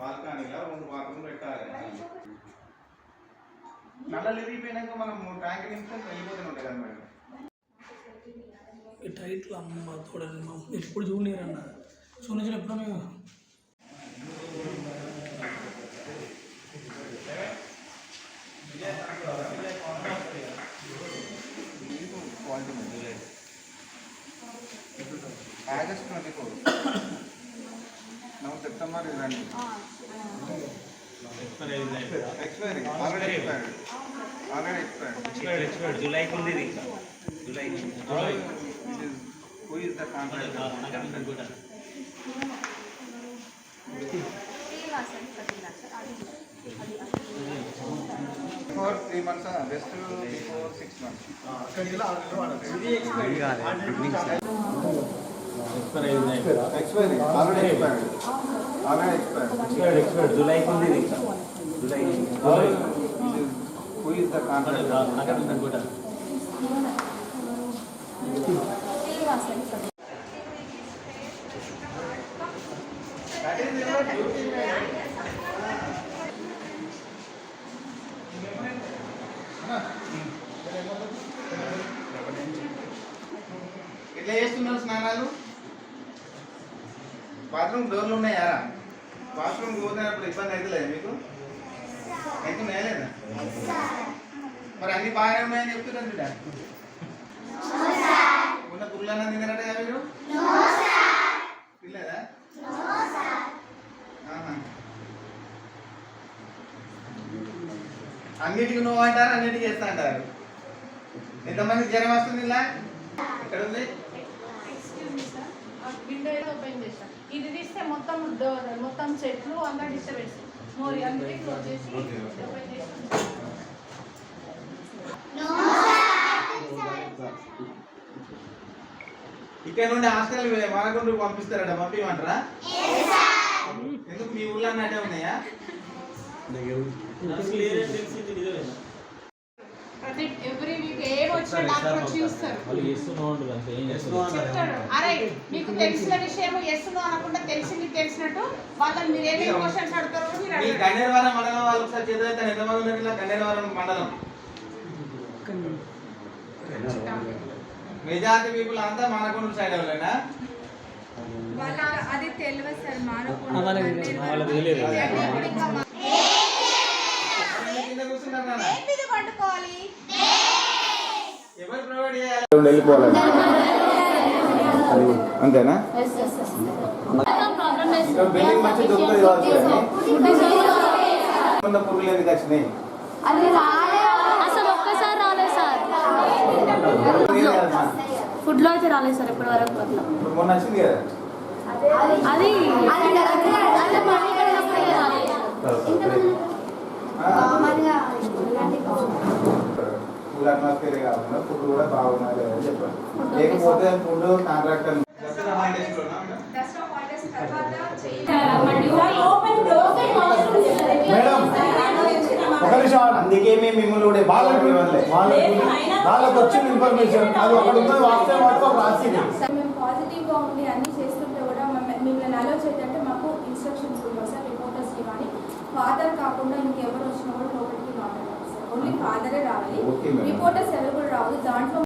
బాల్కనీలో రెండు బాత్రూమ్ పెట్టాలి నల్ల విరిగిపోయినాక మనం ట్యాంక్ నింపుకొని వెళ్ళిపోతూనే ఉంటాయి కదా మేడం ఈ టైట్లు అమ్మ చూడండి మా ఎప్పుడు చూడలేరన్న చూపించిన ఎప్పుడు మేము క్వాలిటీ ఉంది ఆగస్ట్ ట్వంటీ ఫోర్ నవ్వు సెప్టెంబర్ ఇదండి expiry already expired already expired expired జూలైకి ఉంది ఇది ఇంకా July July who is the contractor four three months best before six months expiry already expired already expired expired expired జూలైకి ఉంది ఇంకా July July who is the contractor అక్కడ ఉంది అనుకుంటా ఎట్లా చేస్తున్నారు స్నానాలు? బాత్రూమ్ డోర్లు ఉన్నాయా? బాత్రూమ్ పోతున్నప్పుడు ఇబ్బంది అవుతలేదు మీకు? అయితే లేదా మరి అన్ని బాగానే ఉన్నాయని చెప్తున్నారు బిడ్డ. ఉన్న పుల్లన్న తిన్నారట కదా మీరు? తినలేదా? అన్నిటికి అన్నిటికీ నువ్వు అంటారు అన్నిటికీ చేస్తా అంటారు. ఎంతమంది జ్వరం వస్తుంది ఇలా? ఎక్కడ ఉంది? విండో ఏదో ఓపెన్ చేశాం. ఇది తీస్తే మొత్తం డోర్ మొత్తం చెట్లు అంతా డిస్టర్బెన్స్. మోరి అందుకే క్లోజ్ చేసి ఓపెన్ చేసి ఇక్కడ నుండి హాస్టల్ మనకుంటూ పంపిస్తారట పంపించమంటారా ఎందుకు మీ ఊళ్ళో అన్నట్టే ఉన్నాయా? ప్రతి వచ్చిన డాక్టర్ వచ్చి అరే మీకు తెలిసిన విషయం ఎస్సును అనకుండా తెలిసింది తెలిసినట్టు వాళ్ళని మీరు ఏమేమి క్వశ్చన్స్ అడుగుతారో మీరు మీ అడగండి గన్నేరవరం మండలం వాళ్ళు ఒకసారి చేతులైతే ఎంతమంది ఉన్నారు ఇలా గన్నేరవరం మండలం? మెజార్టీ పీపుల్ అంతా మనకొండ సైడ్ వాళ్ళేనా? వాళ్ళ అది తెలియదు సార్ మానకుండా కూర్చున్నారు చేయాలి వెళ్ళిపోవాలి అంతేనా? బిల్డింగ్ మంచి దొరుకుతుంది కావచ్చు పురుగులు ఎందుకు వచ్చినాయి? అది రాలే అసలు ఒక్కసారి రాలేదు సార్ ఫుడ్లో అయితే రాలేదు సార్ ఇప్పటి వరకు మొన్న వచ్చింది కదా? అది అది మనీ కట్టినప్పుడే రాలేదు కాకుండా ఫుడ్ కూడా బాగున్నది లేకపోతే ఫుడ్ కాంట్రాక్టర్ అందుకే మేము మిమ్మల్ని కూడా వాళ్ళకి. వాళ్ళకి వచ్చిన ఇన్ఫర్మేషన్ అది అక్కడ ఉన్న వాట్సాప్ వాట్సాప్ రాసింది. మేము పాజిటివ్గా ఉండి అన్ని చేస్తుంటే కూడా మమ్మ- మిమ్మల్ని అలో చేద్దంటే మాకు ఇన్స్ట్రక్షన్స్ సార్ రిపోర్టర్స్కి కానీ ఫాదర్ కాకుండా ఇంకెవరు వచ్చినా కూడా సార్ ఓన్లీ ఫాదరే రావాలి. రిపోర్టర్స్ ఎవరు కూడా రావాలి దాంట్లో